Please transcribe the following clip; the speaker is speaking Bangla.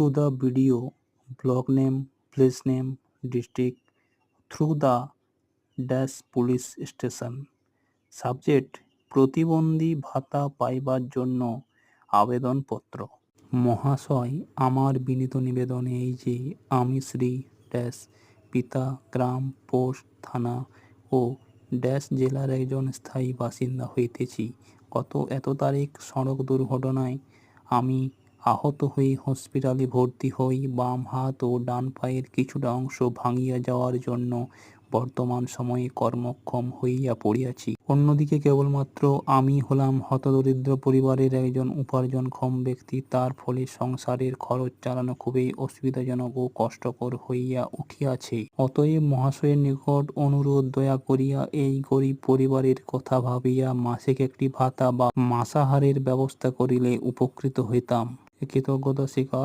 to the video, block name, place name, district through the dash police station. Subject প্রতিবন্ধী ভাতা পাইবার জন্য আবেদনপত্র মহাশয় আমার বিনীত নিবেদন এই যে আমি শ্রী ড্যাশ পিতা গ্রাম পোস্ট থানা ও ড্যাশ জেলার একজন স্থায়ী বাসিন্দা হইতেছি গত এত তারিখ সড়ক দুর্ঘটনায় আমি আহত হয়ে হসপিটালে ভর্তি হই, বাম হাত ও ডান পায়ের কিছুটা অংশ ভাঙিয়া যাওয়ার জন্য বর্তমান সময়ে কর্মক্ষম হইয়া পড়িয়াছি। অন্যদিকে কেবলমাত্র আমি হলাম হতদরিদ্র পরিবারের একজন উপার্জনক্ষম ব্যক্তি, তার ফলে সংসারের খরচ চালানো খুবই অসুবিধাজনক ও কষ্টকর হইয়া উঠিয়াছে। অতএব মহাশয়ের নিকট অনুরোধ দয়া করিয়া এই গরিব পরিবারের কথা ভাবিয়া মাসিক একটি ভাতা বা মাসাহারের ব্যবস্থা করিলে উপকৃত হইতাম। kitongoza sika